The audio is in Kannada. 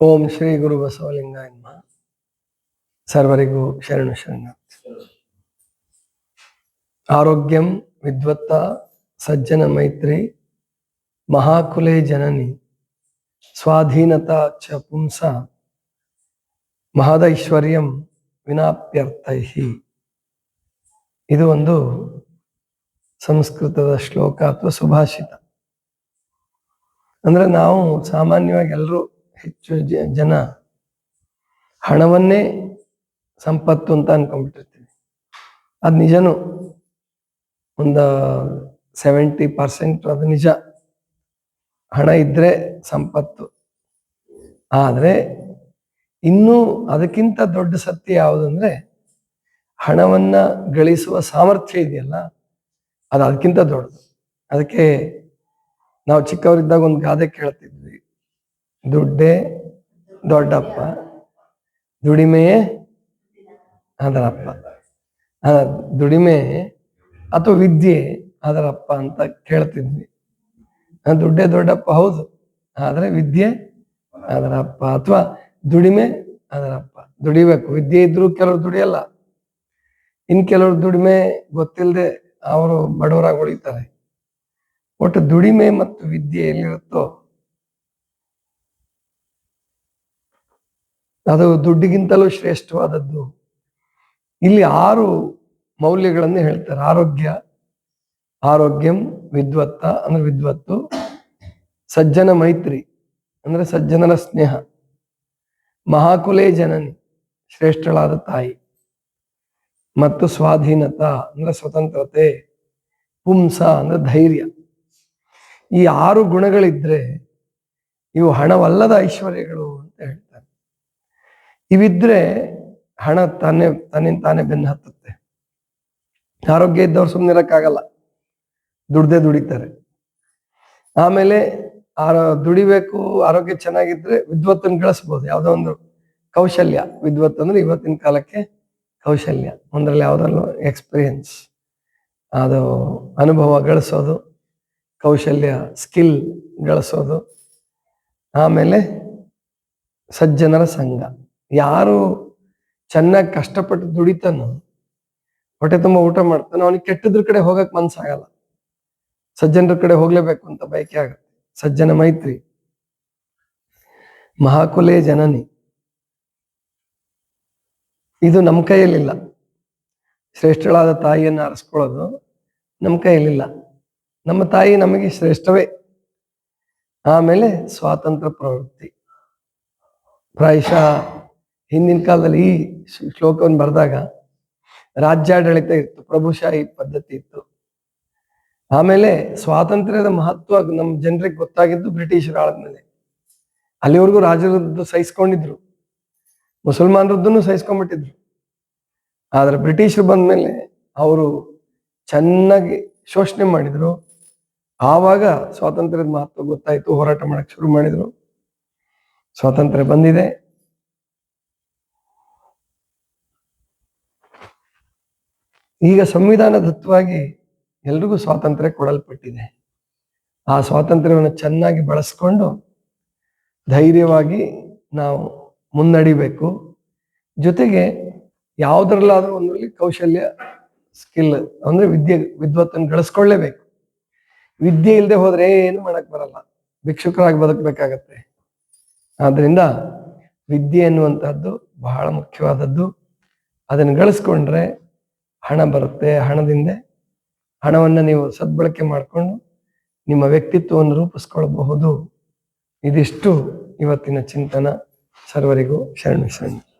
ಓಂ ಶ್ರೀ ಗುರು ಬಸವಲಿಂಗ ನಮಃ ಸರ್ವರಿಗೂ ಶರಣು ಶರಣ ಆರೋಗ್ಯಂ ವಿದ್ವತ್ತ ಸಜ್ಜನ ಮೈತ್ರಿ ಮಹಾಕುಲೆ ಜನನಿ ಸ್ವಾಧೀನತಾ ಚ ಪುಂಸ ಮಹದೈಶ್ವರ್ಯಂ ವಿನಾಪ್ಯರ್ಥೈ ಇದು ಒಂದು ಸಂಸ್ಕೃತದ ಶ್ಲೋಕ ಅಥವಾ ಸುಭಾಷಿತ. ಅಂದ್ರೆ ನಾವು ಸಾಮಾನ್ಯವಾಗಿ ಎಲ್ಲರೂ ಹೆಚ್ಚು ಜನ ಹಣವನ್ನೇ ಸಂಪತ್ತು ಅಂತ ಅನ್ಕೊಂಡ್ಬಿಟ್ಟಿರ್ತೀವಿ. ಅದು ನಿಜನೂ ಒಂದು ಸೆವೆಂಟಿ ಪರ್ಸೆಂಟ್ ಅದು ನಿಜ. ಹಣ ಇದ್ರೆ ಸಂಪತ್ತು. ಆದರೆ ಇನ್ನೂ ಅದಕ್ಕಿಂತ ದೊಡ್ಡ ಸತ್ಯ ಯಾವುದಂದ್ರೆ ಹಣವನ್ನ ಗಳಿಸುವ ಸಾಮರ್ಥ್ಯ ಇದೆಯಲ್ಲ, ಅದು ಅದಕ್ಕಿಂತ ದೊಡ್ಡದು. ಅದಕ್ಕೆ ನಾವು ಚಿಕ್ಕವರಿದ್ದಾಗ ಒಂದು ಗಾದೆ ಕೇಳ್ತಿದ್ವಿ. ದುಡ್ಡೇ ದೊಡ್ಡಪ್ಪ. ದುಡಿಮೆಯೇ ಅದರಪ್ಪ. ದುಡಿಮೆ ಅಥವಾ ವಿದ್ಯೆ ಅದರಪ್ಪ ಅಂತ ಕೇಳ್ತಿದ್ವಿ. ದುಡ್ಡೇ ದೊಡ್ಡಪ್ಪ ಹೌದು, ಆದರೆ ವಿದ್ಯೆ ಅದರಪ್ಪ ಅಥವಾ ದುಡಿಮೆ ಅದರಪ್ಪ. ದುಡಿಬೇಕು, ವಿದ್ಯೆ ಇದ್ರೂ ಕೆಲವರು ದುಡಿಯಲ್ಲ. ಇನ್ ಕೆಲವರು ದುಡಿಮೆ ಗೊತ್ತಿಲ್ಲದೆ ಅವರು ಬಡವರಾಗಿ ಉಳಿತಾರೆ. ಒಟ್ಟು ದುಡಿಮೆ ಮತ್ತು ವಿದ್ಯೆ ಎಲ್ಲಿರುತ್ತೋ ಅದು ದುಡ್ಡಿಗಿಂತಲೂ ಶ್ರೇಷ್ಠವಾದದ್ದು. ಇಲ್ಲಿ ಆರು ಮೌಲ್ಯಗಳನ್ನು ಹೇಳ್ತಾರೆ. ಆರೋಗ್ಯ, ಆರೋಗ್ಯಂ, ವಿದ್ವತ್ತ, ಅಂದ್ರೆ ವಿದ್ವತ್ತು, ಸಜ್ಜನ ಮೈತ್ರಿ, ಅಂದ್ರೆ ಸಜ್ಜನರ ಸ್ನೇಹ. ಮಹಾಕುಲೇ ಜನನಿ, ಶ್ರೇಷ್ಠಳಾದ ತಾಯಿ. ಮತ್ತು ಸ್ವಾಧೀನತಾ, ಅಂದ್ರೆ ಸ್ವತಂತ್ರತೆ, ಪುಂಸ, ಅಂದ್ರೆ ಧೈರ್ಯ. ಈ ಆರು ಗುಣಗಳಿದ್ರೆ ಇವು ಹಣವಲ್ಲದ ಐಶ್ವರ್ಯಗಳು ಇವಿದ್ರೆ ಹಣ ತಾನೇ ತನ್ನಿಂದ ತಾನೇ ಬೆನ್ನು ಹತ್ತುತ್ತೆ. ಆರೋಗ್ಯ ಇದ್ದವ್ರು ಸುಮ್ಮನೆ ಇರೋಕ್ಕಾಗಲ್ಲ. ದುಡ್ದೇ ದುಡಿತಾರೆ. ಆಮೇಲೆ ಆರೋ, ದುಡಿಬೇಕು, ಆರೋಗ್ಯ ಚೆನ್ನಾಗಿದ್ರೆ ವಿದ್ವತ್ತನ್ನು ಗಳಿಸ್ಬೋದು. ಯಾವುದೋ ಒಂದು ಕೌಶಲ್ಯ. ವಿದ್ವತ್ ಅಂದ್ರೆ ಇವತ್ತಿನ ಕಾಲಕ್ಕೆ ಕೌಶಲ್ಯ. ಒಂದ್ರಲ್ಲಿ ಯಾವುದಲ್ಲೂ ಎಕ್ಸ್ಪೀರಿಯನ್ಸ್ ಅದು ಅನುಭವ ಗಳಿಸೋದು. ಕೌಶಲ್ಯ ಸ್ಕಿಲ್ ಗಳಿಸೋದು. ಆಮೇಲೆ ಸಜ್ಜನರ ಸಂಘ. ಯಾರು ಚೆನ್ನಾಗಿ ಕಷ್ಟಪಟ್ಟು ದುಡಿತಾನೋ, ಹೊಟ್ಟೆ ತುಂಬ ಊಟ ಮಾಡ್ತಾನೋ, ಅವನಿಗೆ ಕೆಟ್ಟದ್ರ ಕಡೆ ಹೋಗಕ್ ಮನ್ಸಾಗಲ್ಲ. ಸಜ್ಜನರ ಕಡೆ ಹೋಗ್ಲೇಬೇಕು ಅಂತ ಬಯಕೆ ಆಗುತ್ತೆ. ಸಜ್ಜನ ಮೈತ್ರಿ. ಮಹಾಕುಲೆ ಜನನಿ. ಇದು ನಮ್ಮ ಕೈಯಲ್ಲಿಲ್ಲ. ಶ್ರೇಷ್ಠಳಾದ ತಾಯಿಯನ್ನು ಆರಿಸ್ಕೊಳ್ಳೋದು ನಮ್ಮ ಕೈಯಲ್ಲಿಲ್ಲ. ನಮ್ಮ ತಾಯಿ ನಮಗೆ ಶ್ರೇಷ್ಠವೇ. ಆಮೇಲೆ ಸ್ವಾತಂತ್ರ್ಯ ಪ್ರವೃತ್ತಿ. ಪ್ರಾಯಶಃ ಹಿಂದಿನ ಕಾಲದಲ್ಲಿ ಈ ಶ್ಲೋ- ಶ್ಲೋಕವನ್ನು ಬರೆದಾಗ ರಾಜ್ಯಾಡಳಿತ ಇತ್ತು ಪ್ರಭುಶಾಹಿ ಪದ್ಧತಿ ಇತ್ತು. ಆಮೇಲೆ ಸ್ವಾತಂತ್ರ್ಯದ ಮಹತ್ವ ನಮ್ಮ ಜನರಿಗೆ ಗೊತ್ತಾಗಿದ್ದು ಬ್ರಿಟಿಷರು ಆಳದ್ಮೇಲೆ ಅಲ್ಲಿವರೆಗೂ ರಾಜರದ್ದು ಸಹಿಸ್ಕೊಂಡಿದ್ರು, ಮುಸಲ್ಮಾನರದ್ದನ್ನು ಸಹಿಸ್ಕೊಂಡ್ಬಿಟ್ಟಿದ್ರು. ಆದ್ರೆ ಬ್ರಿಟಿಷರು ಬಂದ್ಮೇಲೆ ಅವರು ಚೆನ್ನಾಗಿ ಶೋಷಣೆ ಮಾಡಿದ್ರು. ಆವಾಗ ಸ್ವಾತಂತ್ರ್ಯದ ಮಹತ್ವ ಗೊತ್ತಾಯ್ತು, ಹೋರಾಟ ಮಾಡಕ್ ಶುರು ಮಾಡಿದ್ರು. ಸ್ವಾತಂತ್ರ್ಯ ಬಂದಿದೆ. ಈಗ ಸಂವಿಧಾನದತ್ತವಾಗಿ ಎಲ್ರಿಗೂ ಸ್ವಾತಂತ್ರ್ಯ ಕೊಡಲ್ಪಟ್ಟಿದೆ. ಆ ಸ್ವಾತಂತ್ರ್ಯವನ್ನು ಚೆನ್ನಾಗಿ ಬಳಸ್ಕೊಂಡು ಧೈರ್ಯವಾಗಿ ನಾವು ಮುನ್ನಡಿಬೇಕು. ಜೊತೆಗೆ ಯಾವುದ್ರಲ್ಲಾದ್ರೂ ಒಂದರಲ್ಲಿ ಕೌಶಲ್ಯ ಸ್ಕಿಲ್ ಅಂದ್ರೆ ವಿದ್ಯೆ, ವಿದ್ವತ್ತನ್ನು ಗಳಿಸ್ಕೊಳ್ಳೇಬೇಕು. ವಿದ್ಯೆ ಇಲ್ಲದೆ ಹೋದ್ರೆ ಏನು ಮಾಡಕ್ ಬರಲ್ಲ. ಭಿಕ್ಷುಕರಾಗಿ ಬದುಕಬೇಕಾಗತ್ತೆ. ಆದ್ದರಿಂದ ವಿದ್ಯೆ ಎನ್ನುವಂಥದ್ದು ಬಹಳ ಮುಖ್ಯವಾದದ್ದು. ಅದನ್ನು ಗಳಿಸ್ಕೊಂಡ್ರೆ ಹಣ ಬರುತ್ತೆ, ಹಣದಿಂದ ಹಣವನ್ನು ನೀವು ಸದ್ಬಳಕೆ ಮಾಡಿಕೊಂಡು ನಿಮ್ಮ ವ್ಯಕ್ತಿತ್ವವನ್ನು ರೂಪಿಸ್ಕೊಳ್ಬಹುದು. ಇದಿಷ್ಟು ಇವತ್ತಿನ ಚಿಂತನ. ಸರ್ವರಿಗೂ ಶರಣು ಶರಣು.